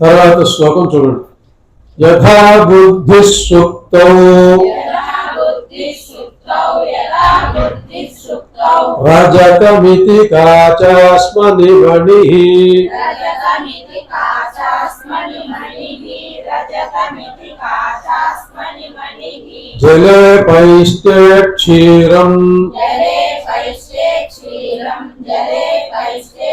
తర్వాత శ్లోకం చూడండి యథా బుద్ధి సుక్తౌ యదా బుద్ధి సుప్తౌ యదా బుద్ధి సుప్తౌ రజతమితి కాచాస్మని మణి రజతమితి కాచాస్మని మణిః రజతమితి కాచాస్మని మణిః జలే పైష్టే క్షీరం జలే పైష్టే క్షీరం జలే పైష్టే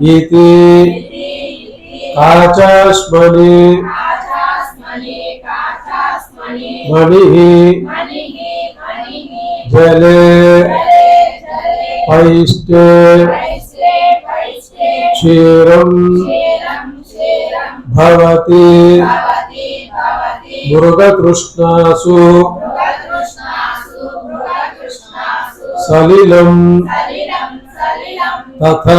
इति काचस्मनि। मणिः जले। पैष्टे क्षीरं भवति। मृगतृष्णासु। सलिलं तथा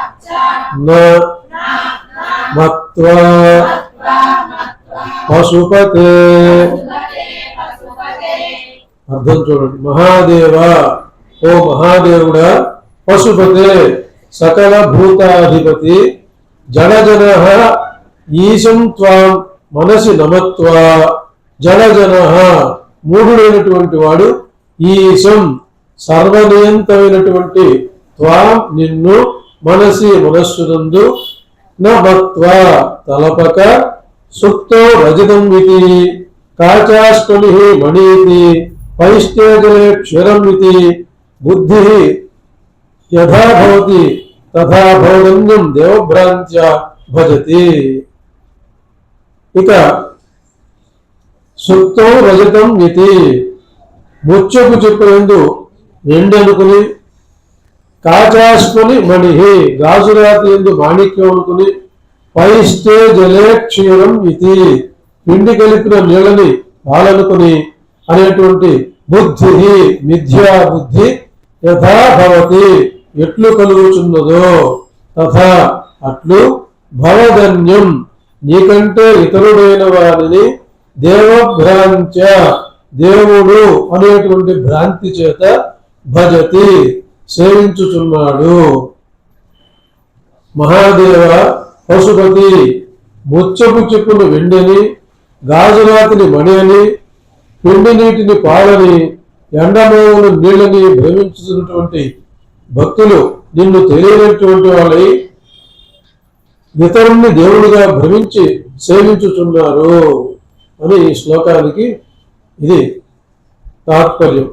న మత్వా పశుపతే అర్థం చూడండి. మహాదేవ ఓ మహాదేవుడా పశుపతే సకల భూతాధిపతి జనజన ఈశం త్వాం మనసి నమత్వా। జనజన మూఢుడైనటువంటి వాడు ఈశం సర్వనియంతమైనటువంటి త్వాం నిన్ను మనసి మనస్సునందు నత్వ తలపక సుప్తో రజతం ఇది కాచాష్టమి మణీతి పైష్టేజలే క్షరం ఇది బుద్ధి యథా భవతి తథా భౌగన్యం దేవభ్రాంత్య భజతి. ఇక సుప్తం రజతం ఇది ముచ్చకు చెప్పినందు వెండి అనుకుని కాచాసుకుని మణిహి గాజురాతి ఎందు మాణిక్యం అనుకుని పైస్తే జలే క్షీరం ఇది పిండి కలిపిన నీళ్ళని పాలనుకుని అనేటువంటి బుద్ధి మిథ్యా బుద్ధి యథా భవతి ఎట్లు కలుగుచున్నదో తథా అట్లు భవధన్యం నీకంటే ఇతరుడైన వారిని దేవభ్రాంచ దేవుడు అనేటువంటి భ్రాంతి చేత భజతి. సేవించుచున్నాడు. మహాదేవ పశుపతి ముచ్చపు చెప్పును వెండిని గాజురాతిని మణి అని పిండి నీటిని పాలని ఎండమోవులు నీళ్ళని భ్రమించుతున్నటువంటి భక్తులు నిన్ను తెలియనటువంటి వాళ్ళై ఇతరుణ్ణి దేవుడిగా భ్రమించి సేవించుచున్నారు అని ఈ శ్లోకానికి ఇది తాత్పర్యం.